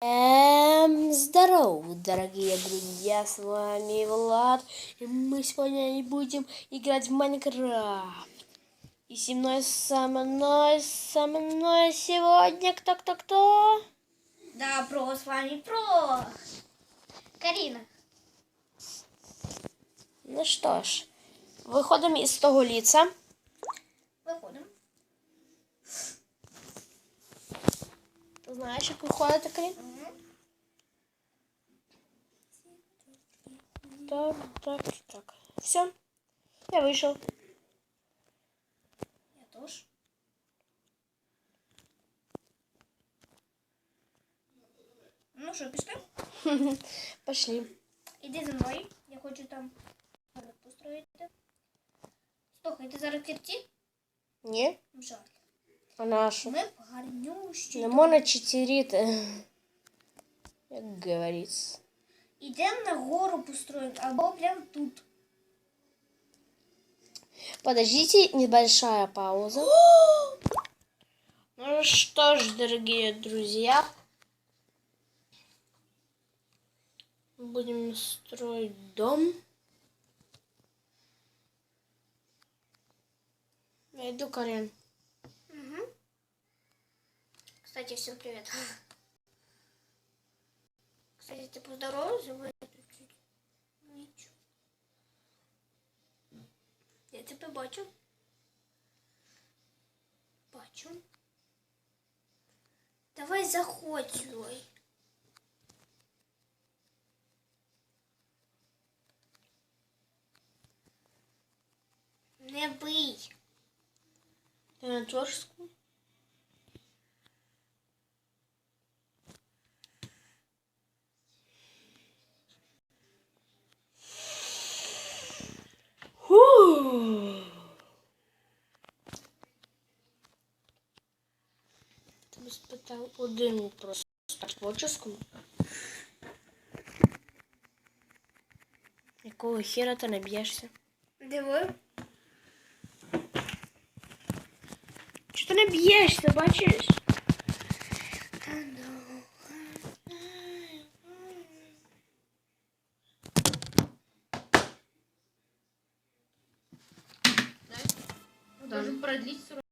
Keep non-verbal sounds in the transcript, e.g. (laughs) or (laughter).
Эм, здорово, дорогие друзья, с вами Влад, и мы сегодня будем играть в Майнкрафт. И со мной, со мной, со мной сегодня кто-кто-кто? Да, про, с вами про. Карина. Ну что ж, выходим из того лица. Виходимо. Ти знаєш, як виходити, Крім? Так, так, так. Все, я вышел. Я теж. Ну що, пішли? (laughs) Пошли. Іди за мною. Я хочу там гарно построїти. Слухай, ти зараз в кірті? Ні, Жаль. а нашу. Ми б гарнющі. Не можна читерити. Як (laughs) говорится. Ідемо на гору построїмо, або прям тут. Подождите, небольшая пауза. (gasps) Ну что ж, дорогие друзья, будем строить дом. Я иду, Карен. Кстати, всем привет. Кстати, ты поздоровался? Вы. Я тебе бачу. Бачу. Давай заходь сюди. Не бий. Ты на творческом? Тебе спитав один вопрос. А творческому? Якого хера ти не б'єшся? Диви. Чого ти не б'єшся, бачиш? Можем продлить срок.